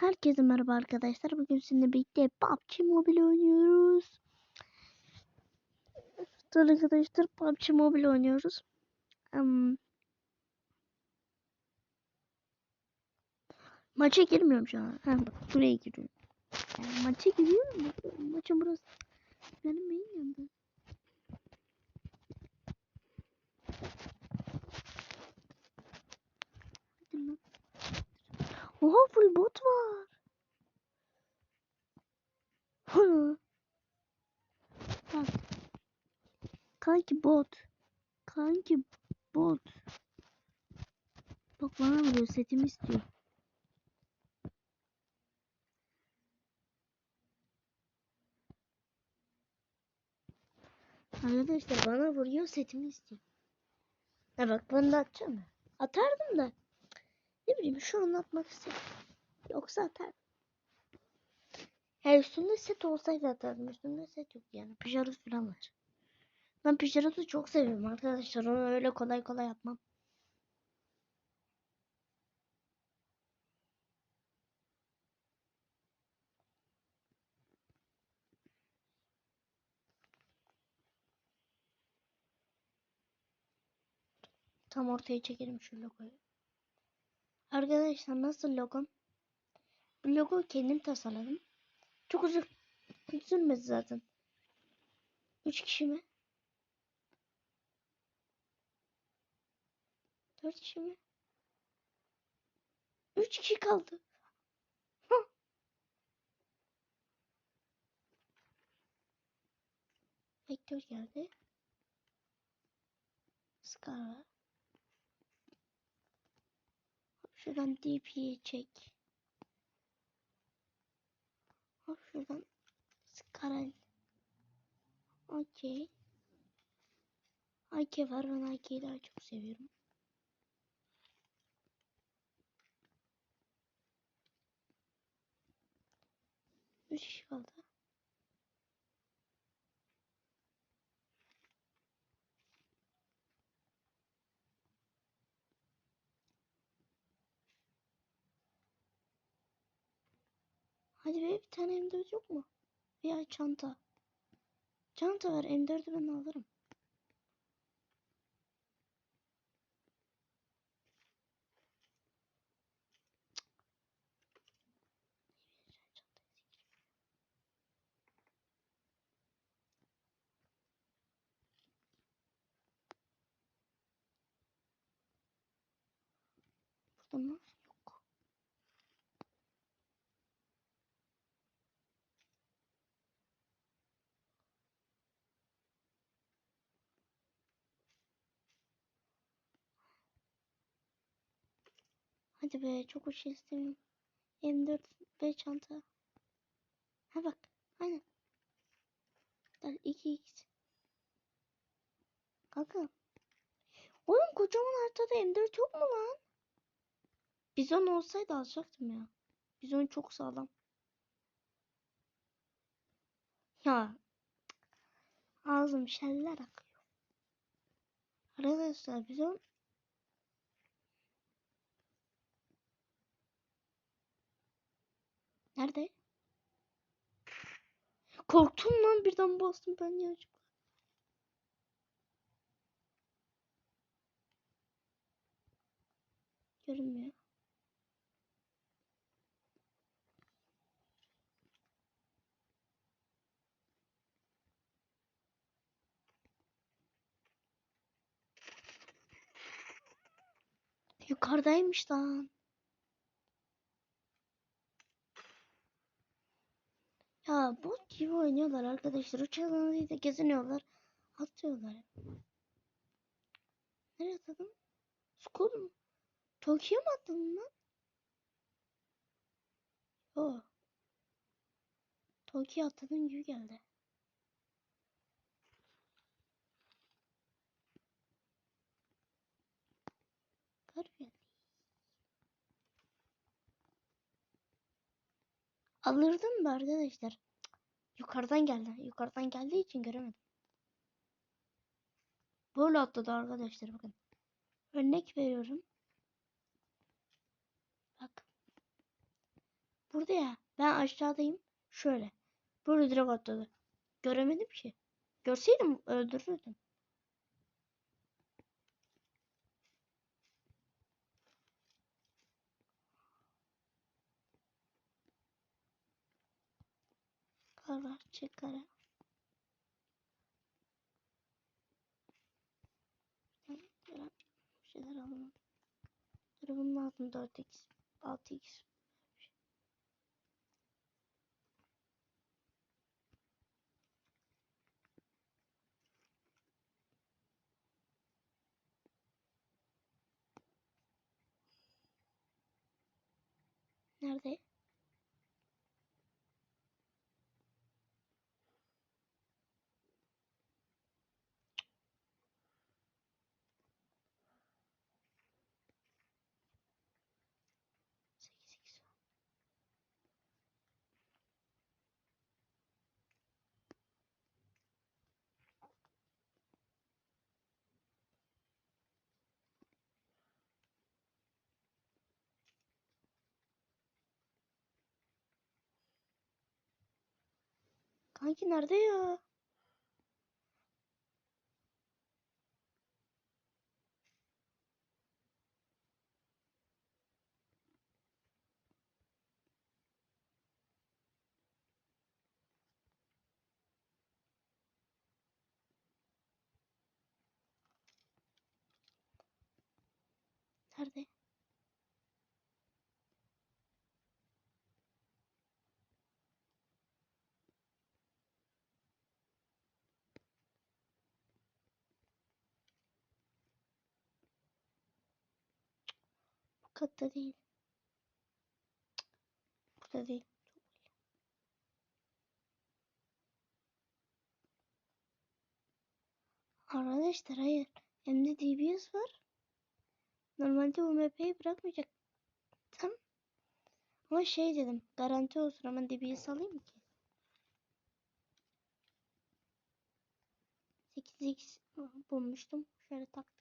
Herkese merhaba arkadaşlar. Bugün sizinle birlikte PUBG Mobile oynuyoruz. Evet arkadaşlar PUBG Mobile oynuyoruz. Em, maça girmiyorum şu an. Ha, bak buraya giriyorum. Yani maça giriyorum. Maçın burası. Benim main yanında. Hadi lan. Oha full bot var. Bak. Kanki bot. Kanki bot. Bak bana vuruyor setimi istiyor. Arkadaşlar bana vuruyor setimi istiyor. Ha bak ben de atacağım. Atardım da. Ne bileyim şu an atmak istedim. Yoksa atardım. Ya üstünde set olsaydı atardım. Üstünde set yok yani. Pijaros falan var. Ben Pijaros'u çok seviyorum arkadaşlar. Onu öyle kolay kolay atmam. Tam ortaya çekelim şu logoyu. Arkadaşlar nasıl logom? Bu logoyu kendim tasarladım. Çok uzun sürmedi zaten. Üç kişi mi? Dört kişi mi? Üç kişi kaldı. Vektör geldi. Scar var. Şuradan DP'yi çek. Hop şuradan Scarel. Okey. AK var. Ben AK'yi daha çok seviyorum. Üç kaldı. Hadi be bir tane M4 yok mu? Veya çanta. Çanta var M4'ü ben alırım. Burada mı? Yok. Hadi be çok şey istemiyorum. M4 ve çanta. Ha bak. Aynen. Gel 2x. Kanka. Oğlum kocaman haritada M4 yok mu lan? Bizon olsaydı alacaktım ya. Bizon çok sağlam. Ya. Ağzım şeller akıyor. Arkadaşlar bizon Nerede? Korktum lan birden bastım ben ya. Görünmüyor. Yukarıdaymış lan. Ya bot gibi oynuyorlar arkadaşlar. Alanıyla geziniyorlar. Atıyorlar. Nereye atladın? Skol mu? Tokyo mu atladın lan? Yo. Tokyo atladın gibi geldi. Garip geldi. Alırdım da arkadaşlar. Yukarıdan geldi. Yukarıdan geldiği için göremedim. Böyle atladı arkadaşlar bakın. Örnek veriyorum. Bak. vardı ya. Ben aşağıdayım. Şöyle. Böyle direkt atladı. Göremedim ki. Görseydim öldürürdüm. Kar var. Çek kara. Yani Gören bir şeyler alalım. Dur bunun lazım 4x, 6x. Nerede? Kanki nerede ya? Nerede? Katta değil. Burada değil. Arkadaşlar hayır. Hem de DBS var. Normalde UMP'yi bırakmayacaktım. Ama şey dedim. Garanti olsun ama DBS alayım ki. 8x bulmuştum. Şöyle taktık.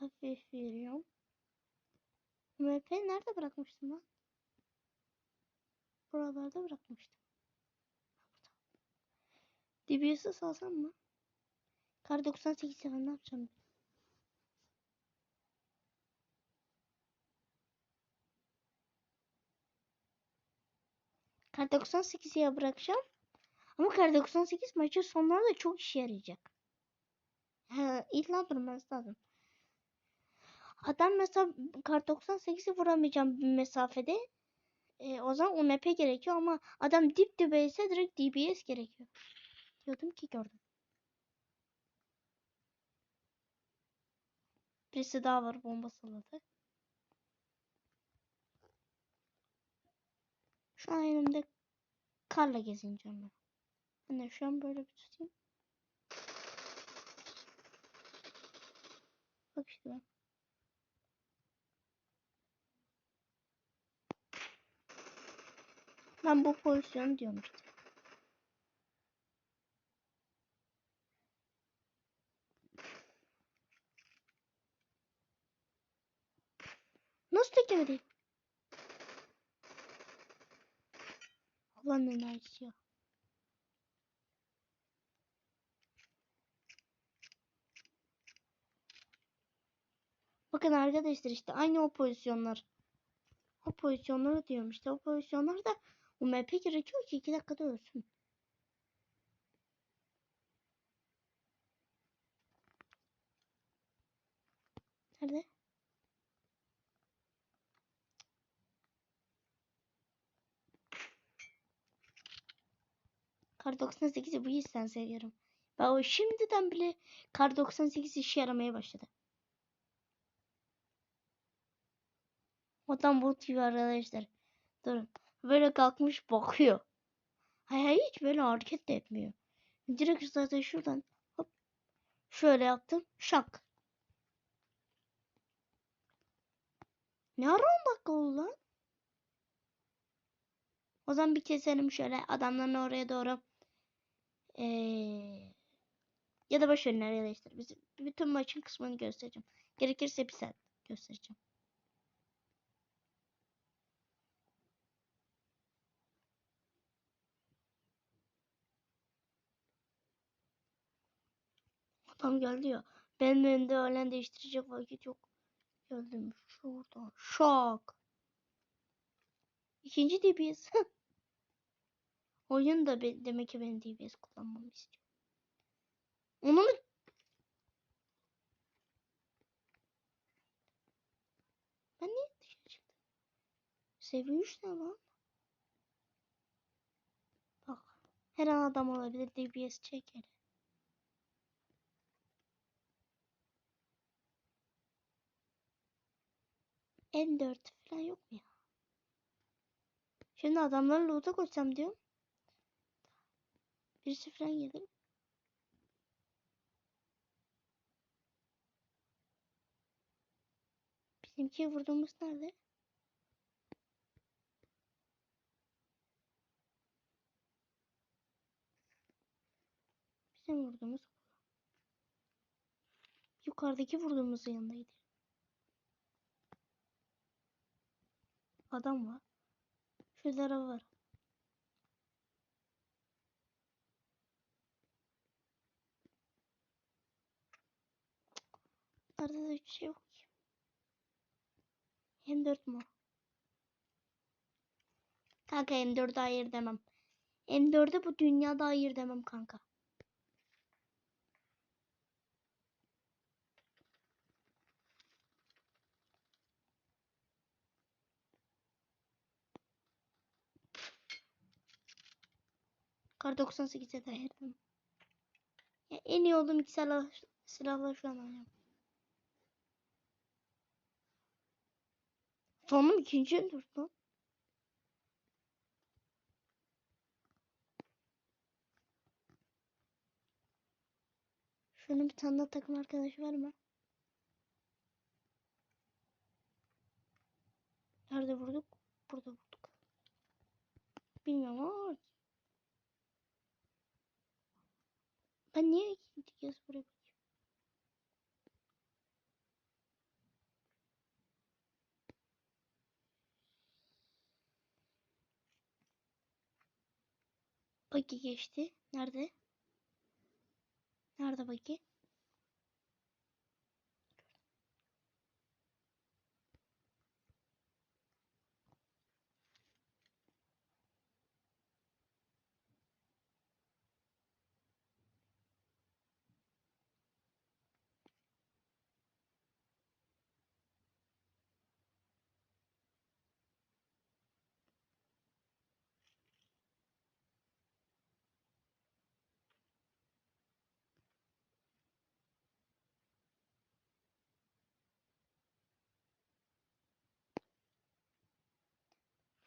Hafif veriyorum. UMP nerede bırakmıştım lan? Buralarda bırakmıştım. DBS'i salsam mı? Kar 98 seven ne yapacağım? Kar 98'e bırakacağım. Ama Kar 98 maçın sonlarında çok işe yarayacak. İlla durması lazım. Adam mesela Kar 98'i vuramayacağım bir mesafede. E, o zaman UMP gerekiyor ama adam dip dibe ise direkt DBS gerekiyor. Diyordum ki gördüm. Birisi daha var bomba salladı. Şu an elimde karla gezineceğim ben. De şu an böyle bir tutayım. Bak işte ben. Ben bu pozisyonu diyorum işte. Nasıl teklemedi? Allah'ın enerjisi ya. Bakın arkadaşlar işte aynı o pozisyonlar. O pozisyonları diyorum işte o pozisyonlarda UMP gerekiyor ki 2 dakikada ölsün. Nerede? Kar 98'i bu yüzden seviyorum. Ben o şimdiden bile Kar 98 işe yaramaya başladı. Odan bot gibi arkadaşlar. Durun. Böyle kalkmış bakıyor. Hayır hayır hiç böyle hareket de etmiyor. Direkt zaten şuradan hop şöyle yaptım. Şak. Ne ara 10 dakika oldu lan? O zaman bir keselim şöyle adamların oraya doğru. Ee, ya da verin nereye değiştir. Bütün maçın kısmını göstereceğim. Gerekirse bir saat göstereceğim. Adam geldi ya. Benim önümde öğlen değiştirecek vakit yok. Geldim şurada. Şok. İkinci DBS. Oyun da be- demek ki benim DBS kullanmamı istiyor. Onu mu? Ben niye dışarı çıktım? Seviye 3 ne lan? Bak. Her an adam olabilir. DBS çeker. N4 falan yok mu ya? Şimdi adamları loot'a koysam diyorum. Birisi falan gelir. Bizimki vurduğumuz nerede? Bizim vurduğumuz yukarıdaki vurduğumuzun yanındaydı. Adam var. Şurada araba var. Nerede de hiç şey yok ki. M4 mu? Kanka M4'e hayır demem. M4'e bu dünyada hayır demem kanka. Kar 98'e de hayır demem. Ya en iyi olduğum iki silah, silahla şu an oynuyorum. Sonum ikinci M4 lan. Şunun bir tane daha takım arkadaşı var mı? Nerede vurduk? Burada vurduk. Bilmiyorum ama ben niye ikinci kez buraya geçti. Nerede? Nerede Bagi?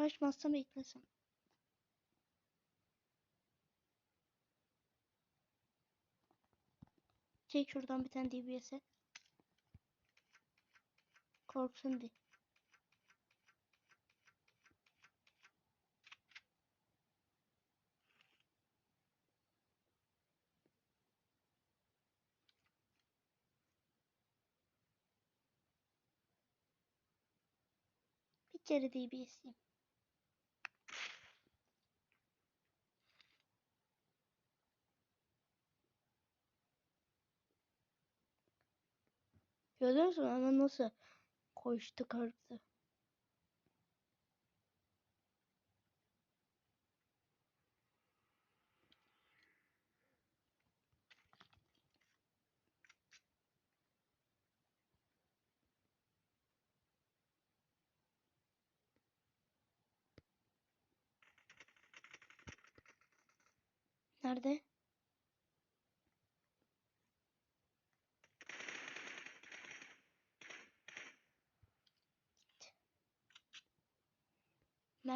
Açmazsam beklesem. Çek şuradan bir tane DBS'e. Korksun diye. Bir kere DBS'yim. Görüyor musun ama nasıl koştu kalktı. Nerede?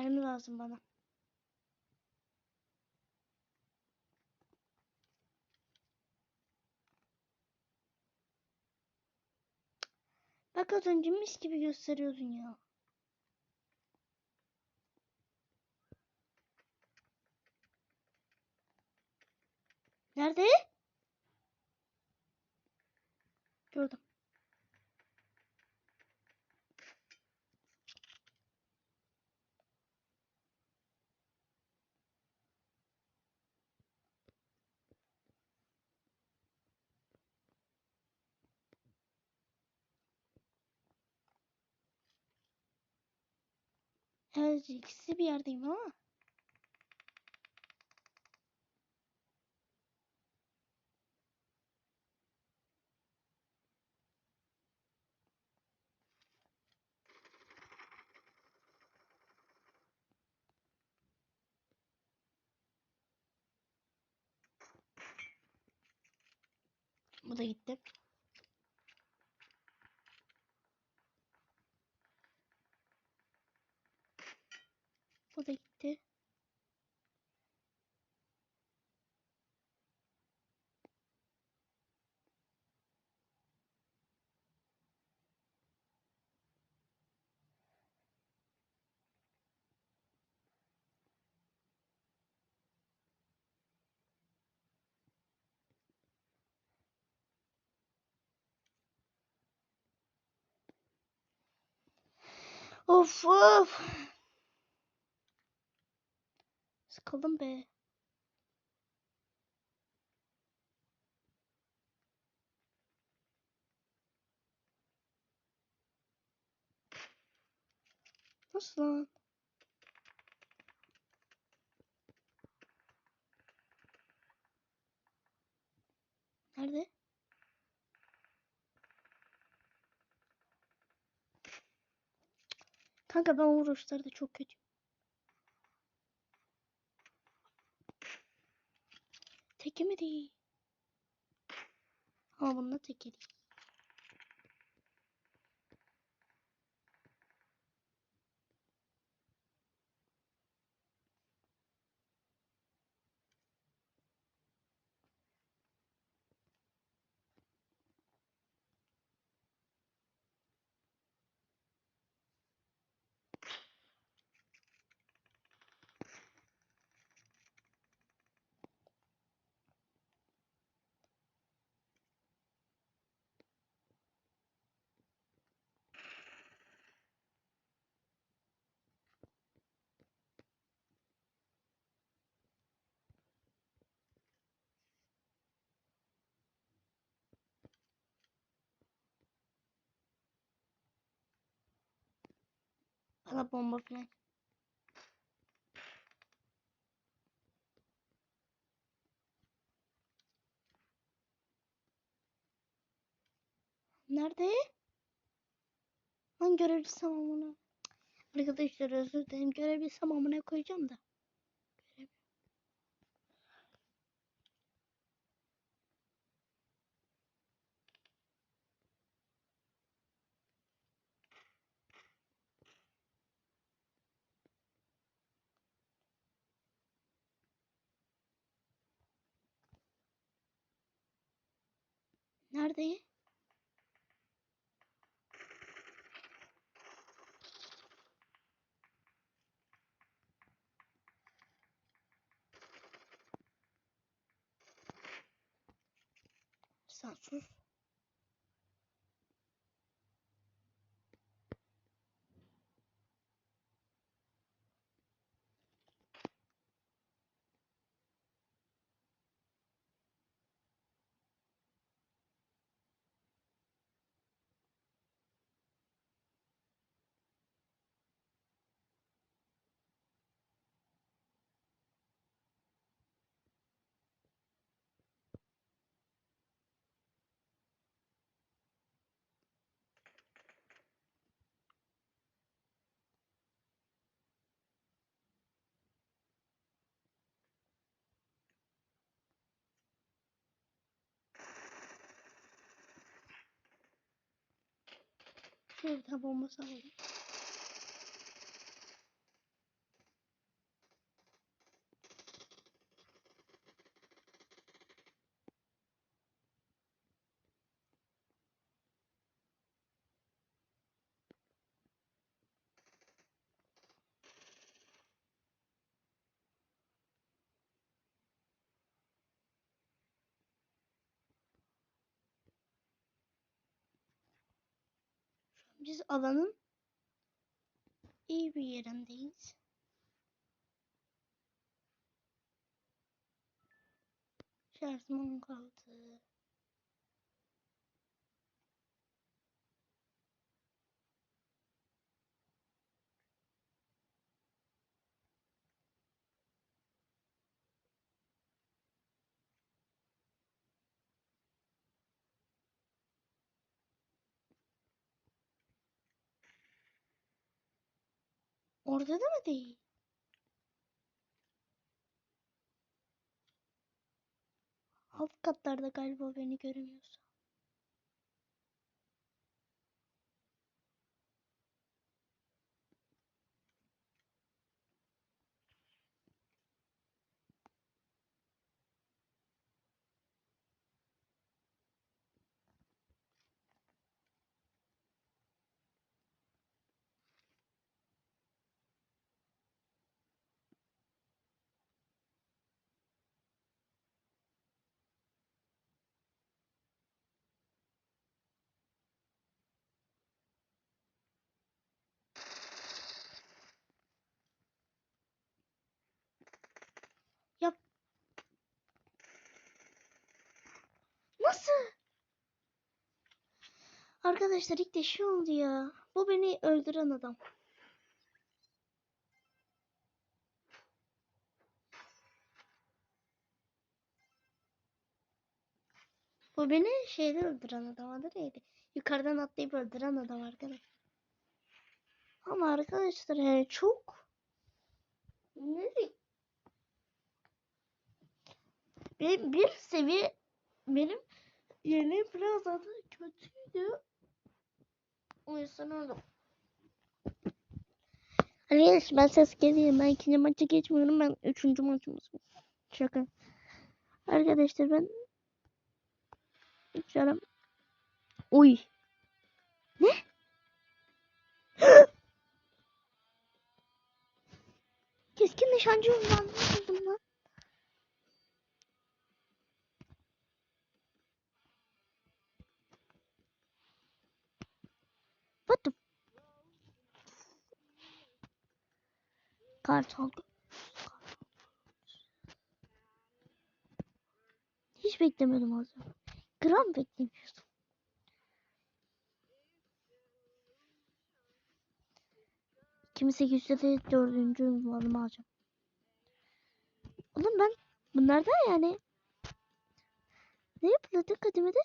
mermi lazım bana. Bak az önce mis gibi gösteriyordun ya. Nerede? Gördüm. Evet ikisi bir yerdeyim ama. Bu da gitti. Bu da gitti. Of of. Sıkıldım be. Nasıl lan? Nerede? Kanka ben vuruşlarda çok kötü. Teke mi değil? Ama bununla değil. Bana bomba falan. Nerede? Lan görevli samamına. Arkadaşlar özür dilerim. Görevli samamına koyacağım da. Nerede? Sen sus. Şöyle bir tane bomba sallayayım. Biz alanın iyi bir yerindeyiz. Şarjım kaldı. Orada da mı değil? Alt katlarda galiba beni göremiyorsa. Nasıl? Arkadaşlar ilk de şey oldu ya. Bu beni öldüren adam. Bu beni şeyde öldüren adam adı neydi? Yukarıdan atlayıp öldüren adam arkadaşlar. Ama arkadaşlar yani çok ne diyeyim? Benim bir seviye benim yemeğim biraz daha kötüydü. O yüzden öldüm. Arkadaşlar ben ses geleyim. Ben ikinci maça geçmiyorum. Ben üçüncü maçımız. Şaka. Arkadaşlar ben Canım. Uy. Ne? Keskin nişancı unvanını buldum lan. Kartal. Hiç beklemiyordum az. Gram beklemiyordum. Kimi 800'de de dördüncü ünvanımı alacağım. Oğlum ben bunlardan yani ne yapıldı kademede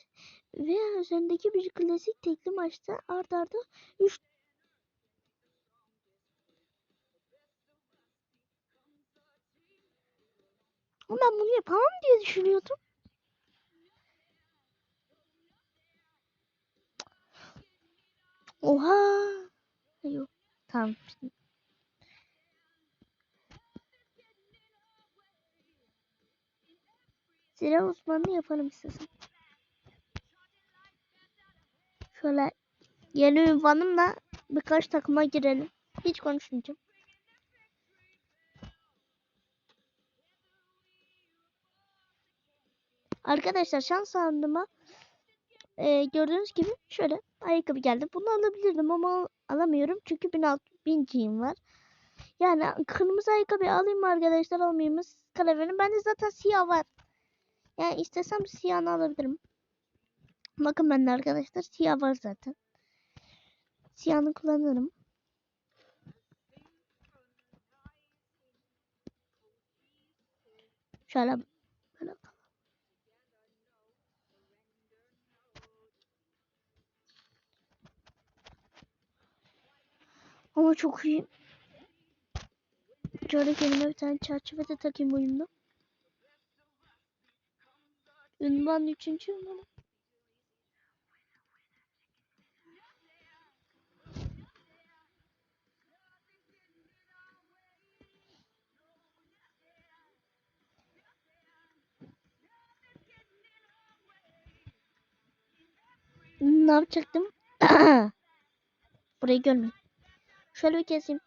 veya üzerindeki bir klasik tekli maçta art arda 3 Ama ben bunu yapamam diye düşünüyordum. Oha. Yok. Tamam. Zira uzmanını yaparım istedim. Şöyle yeni ünvanımla birkaç takıma girelim. Hiç konuşmayacağım. Arkadaşlar şans sandığıma e, gördüğünüz gibi şöyle ayakkabı geldi. Bunu alabilirdim ama alamıyorum çünkü 1600 binciğim var. Yani kırmızı ayakkabı alayım mı arkadaşlar almayayım mı? Karar verin. Bende zaten siyah var. Yani istesem siyahını alabilirim. Bakın bende arkadaşlar siyah var zaten. Siyahını kullanırım. Şöyle böyle Ama çok iyi. Şöyle kendime bir tane çerçeve de takayım oyunda. Ünvan üçüncü ünvan. Ne yapacaktım? Burayı görmeyin. Şöyle bir keseyim.